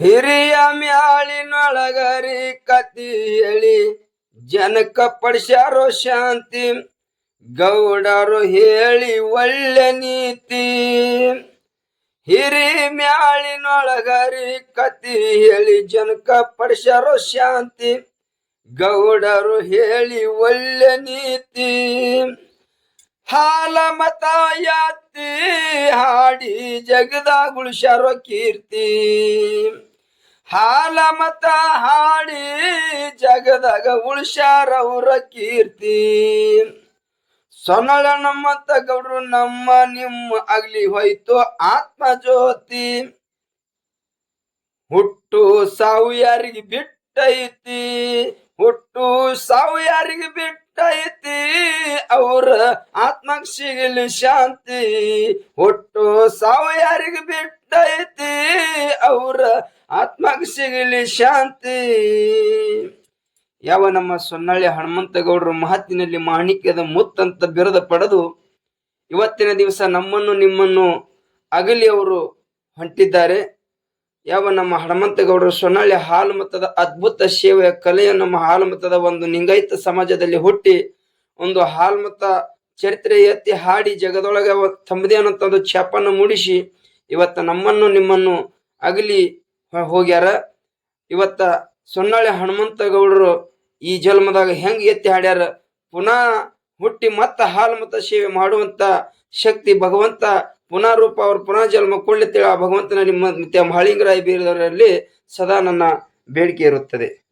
ಹಿರಿಯ ಮ್ಯಾಳಿನೊಳಗರಿ ಕತಿ ಹೇಳಿ ಜನಕ ಪಡಿಸ್ಯಾರೋ ಶಾಂತಿ, ಗೌಡರು ಹೇಳಿ ಒಳ್ಳೆ ನೀತಿ. ಹಿರಿ ಮ್ಯಾಳಿನೊಳಗರಿ ಕತಿ ಹೇಳಿ ಜನಕ ಪಡಿಸ್ಯಾರೋ ಶಾಂತಿ, ಗೌಡರು ಹೇಳಿ ಒಳ್ಳೆ ನೀತಿ. ಹಾಲ ಮತ ಯಾತಿ ಹಾಡಿ ಜಗದಾಗುಳು ಉಳಿಸ್ಯಾರೋ ಕೀರ್ತಿ ಹಾಲ ಮತ ಹಾಡಿ ಜಗದಾಗ ಉಳಿಸ್ಯಾರ ಅವರ ಕೀರ್ತಿ. ಸೊನಳ ನಮ್ಮ ಗೌಡ್ರು ನಮ್ಮ ನಿಮ್ಮ ಅಗ್ಲಿ ಹೋಯ್ತು ಆತ್ಮ ಜ್ಯೋತಿ. ಹುಟ್ಟು ಸಾವು ಯಾರಿಗೆ ಬಿಟ್ಟೈತಿ. ಹುಟ್ಟು ಸಾವು ಯಾರಿಗೆ ಬಿಟ್ಟೈತಿ. ಅವ್ರ ಆತ್ಮಕ್ ಶಾಂತಿ ಒಟ್ಟು ಸಾವು ಯಾರಿಗೆ ಬಿಟ್ಟೈತಿ. ಅವ್ರ ಆತ್ಮಕ್ ಶಾಂತಿ. ಯಾವ ನಮ್ಮ ಸೊನ್ನಳ್ಳಿ ಹನುಮಂತ ಗೌಡರು ಮಹತ್ತಿನಲ್ಲಿ ಮಾಣಿಕ್ಯದ ಮುತ್ತಂತ ಬಿರದ ಪಡೆದು ಇವತ್ತಿನ ದಿವಸ ನಮ್ಮನ್ನು ನಿಮ್ಮನ್ನು ಅಗಲಿ ಅವರು ಹೊಂಟಿದ್ದಾರೆ ಯಾವ ನಮ್ಮ ಹನುಮಂತಗೌಡರು ಸೊನ್ನಳ್ಳಿ ಹಾಲು ಮತದ ಅದ್ಭುತ ಸೇವೆಯ ಕಲೆಯ ನಮ್ಮ ಹಾಲು ಮತದ ಒಂದು ನಿಂಗೈತ ಸಮಾಜದಲ್ಲಿ ಹುಟ್ಟಿ ಒಂದು ಹಾಲ್ ಚರಿತ್ರೆ ಎತ್ತಿ ಹಾಡಿ ಜಗದೊಳಗೆ ತಮ್ಮದೇ ಅನ್ನೋ ಒಂದು ಛಾಪನ್ನು ಮೂಡಿಸಿ ಇವತ್ತ ನಮ್ಮನ್ನು ನಿಮ್ಮನ್ನು ಅಗಲಿ ಹೋಗ್ಯಾರ. ಇವತ್ತ ಹನುಮಂತ ಗೌಡರು ಈ ಜನ್ಮದಾಗ ಹೆಂಗ್ ಎತ್ತಿ ಹಾಡ್ಯಾರ? ಪುನಃ ಹುಟ್ಟಿ ಮತ್ತ ಹಾಲ್ ಮತ ಸೇವೆ ಮಾಡುವಂತ ಶಕ್ತಿ ಭಗವಂತ ಪುನಃ ರೂಪ ಅವ್ರ ಪುನಃ ಜನ್ಮ ಕೊಳ್ಳಿ ಆ ನಿಮ್ಮ ಮತ್ತೆ ಮಹಳಿಂಗರಾಯ ಬೀರದವರಲ್ಲಿ ಸದಾ ನನ್ನ ಬೇಡಿಕೆ ಇರುತ್ತದೆ.